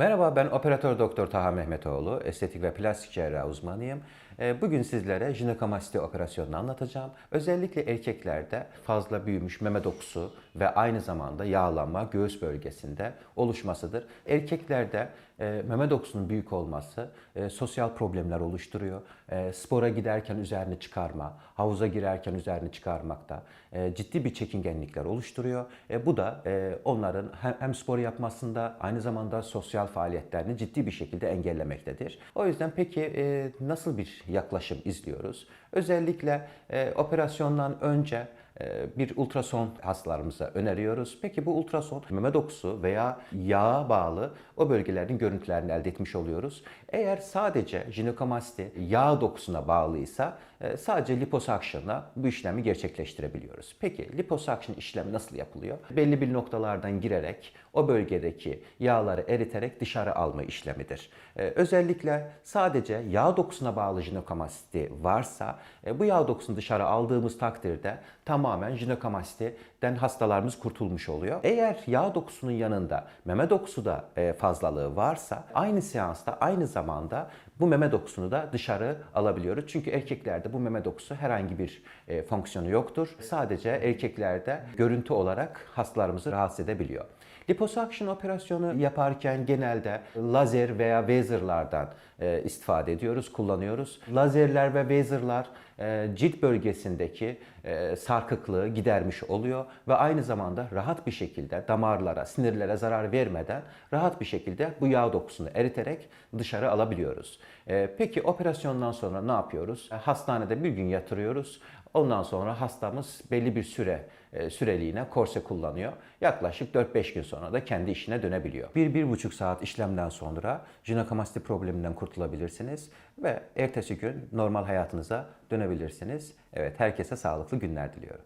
Merhaba ben operatör doktor Taha Mehmetoğlu, estetik ve plastik cerrahi uzmanıyım. Ee, Bugün sizlere jinekomasti operasyonunu anlatacağım. Özellikle erkeklerde fazla büyümüş meme dokusu ve aynı zamanda yağlanma göğüs bölgesinde oluşmasıdır. Erkeklerde e, meme dokusunun büyük olması e, sosyal problemler oluşturuyor. E, spora giderken üzerini çıkarma, havuza girerken üzerini çıkarmakta ciddi bir çekingenlikler oluşturuyor. Bu da onların hem spor yapmasında aynı zamanda sosyal faaliyetlerini ciddi bir şekilde engellemektedir. O yüzden peki e, nasıl bir yaklaşım izliyoruz? Özellikle e, operasyondan önce bir ultrason hastalarımıza öneriyoruz. Peki bu ultrason meme dokusu veya yağa bağlı o bölgelerin görüntülerini elde etmiş oluyoruz. Eğer sadece jinekomasti yağ dokusuna bağlıysa e, sadece liposakşınla bu işlemi gerçekleştirebiliyoruz. Peki liposakşın işlemi nasıl yapılıyor? Belli bir noktalardan girerek o bölgedeki yağları eriterek dışarı alma işlemidir. E, Özellikle sadece yağ dokusuna bağlı jinekomasti varsa e, bu yağ dokusunu dışarı aldığımız takdirde tamamen jinekomastiden hastalarımız kurtulmuş oluyor. Eğer yağ dokusunun yanında meme dokusu da e, fazlalığı varsa aynı seansta aynı zamanda bu meme dokusunu da dışarı alabiliyoruz. Çünkü erkeklerde bu meme dokusu herhangi bir e, fonksiyonu yoktur. Sadece erkeklerde görüntü olarak hastalarımızı rahatsız edebiliyor. Liposuction operasyonu yaparken genelde lazer veya laserlardan e, istifade ediyoruz, kullanıyoruz. Lazerler ve laserlar e, cilt bölgesindeki e, sarkıklığı gidermiş oluyor ve aynı zamanda rahat bir şekilde damarlara, sinirlere zarar vermeden rahat bir şekilde bu yağ dokusunu eriterek dışarı alabiliyoruz. E, peki operasyondan sonra ne yapıyoruz? E, Hastanede bir gün yatırıyoruz. Ondan sonra hastamız belli bir süre e, süreliğine korse kullanıyor. Yaklaşık 4-5 gün sonra da kendi işine dönebiliyor. 1-1,5 saat işlemden sonra jinekomasti probleminden kurtulabilirsiniz ve ertesi gün normal hayatınıza dönebilirsiniz. Evet herkese sağlıklı günler diliyorum.